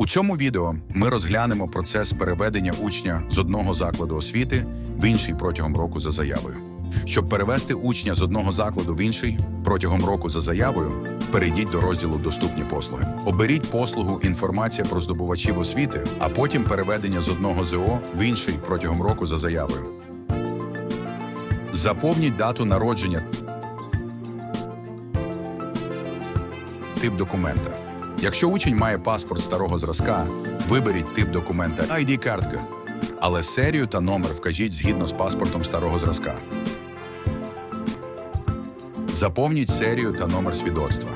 У цьому відео ми розглянемо процес переведення учня з одного закладу освіти в інший протягом року за заявою. Щоб перевести учня з одного закладу в інший протягом року за заявою, перейдіть до розділу Доступні послуги. Оберіть послугу Інформація про здобувачів освіти, а потім переведення з одного ЗО в інший протягом року за заявою. Заповніть дату народження тип документа. Якщо учень має паспорт старого зразка, виберіть тип документа ID-картка, але серію та номер вкажіть згідно з паспортом старого зразка. Заповніть серію та номер свідоцтва.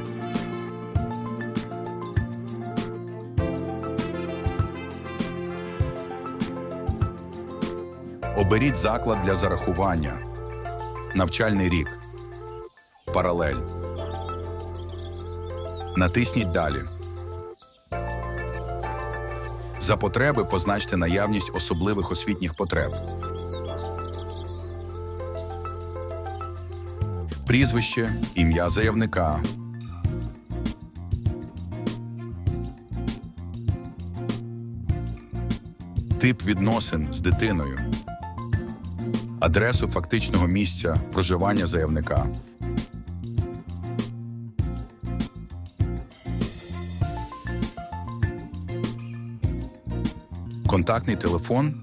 Оберіть заклад для зарахування. Навчальний рік. Паралель. Натисніть Далі. За потреби позначте наявність особливих освітніх потреб. Прізвище, ім'я заявника. Тип відносин з дитиною. Адресу фактичного місця проживання заявника. Контактний телефон.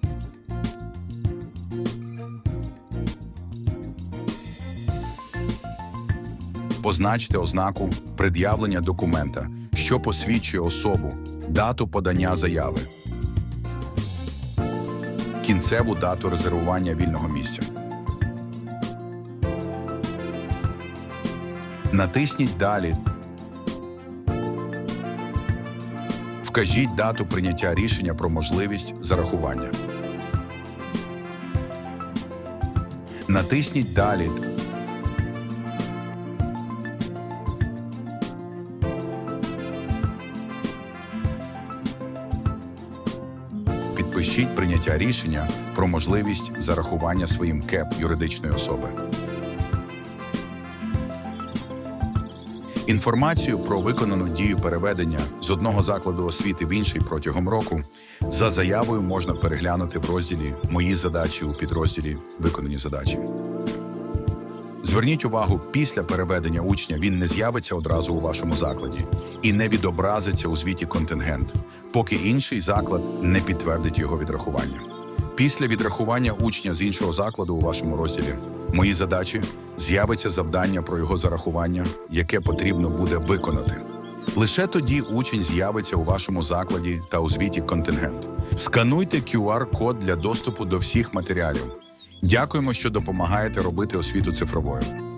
Позначте ознаку пред'явлення документа, що посвідчує особу, дату подання заяви, кінцеву дату резервування вільного місця. Натисніть Далі Вкажіть дату прийняття рішення про можливість зарахування. Натисніть Далі. Підпишіть прийняття рішення про можливість зарахування своїм КЕП юридичної особи. Інформацію про виконану дію переведення з одного закладу освіти в інший протягом року за заявою можна переглянути в розділі Мої задачі у підрозділі Виконані задачі. Зверніть увагу, після переведення учня він не з'явиться одразу у вашому закладі і не відобразиться у звіті контингент, поки інший заклад не підтвердить його відрахування. Після відрахування учня з іншого закладу у вашому розділі Мої задачі з'явиться завдання про його зарахування, яке потрібно буде виконати. Лише тоді учень з'явиться у вашому закладі та у звіті контингент. Скануйте QR-код для доступу до всіх матеріалів. Дякуємо, що допомагаєте робити освіту цифровою.